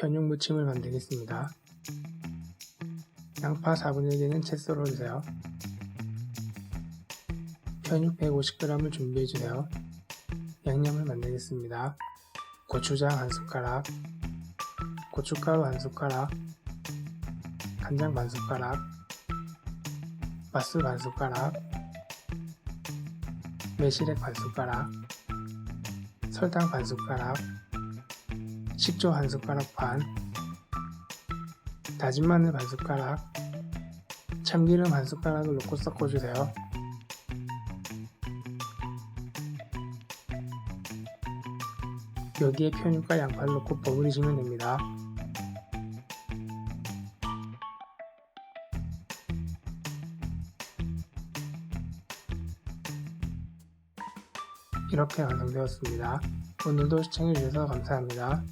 편육 무침을 만들겠습니다. 양파 4분의 1개는 채 썰어주세요. 편육 150g을 준비해주세요. 양념을 만들겠습니다. 고추장 한 숟가락, 고춧가루 한 숟가락, 간장 반 숟가락, 맛술 반 숟가락, 매실액 반 숟가락, 설탕 반 숟가락, 식초 한 숟가락 반, 다진 마늘 반 숟가락, 참기름 한 숟가락을 넣고 섞어주세요. 여기에 편육과 양파를 넣고 버무리시면 됩니다. 이렇게 완성되었습니다. 오늘도 시청해주셔서 감사합니다.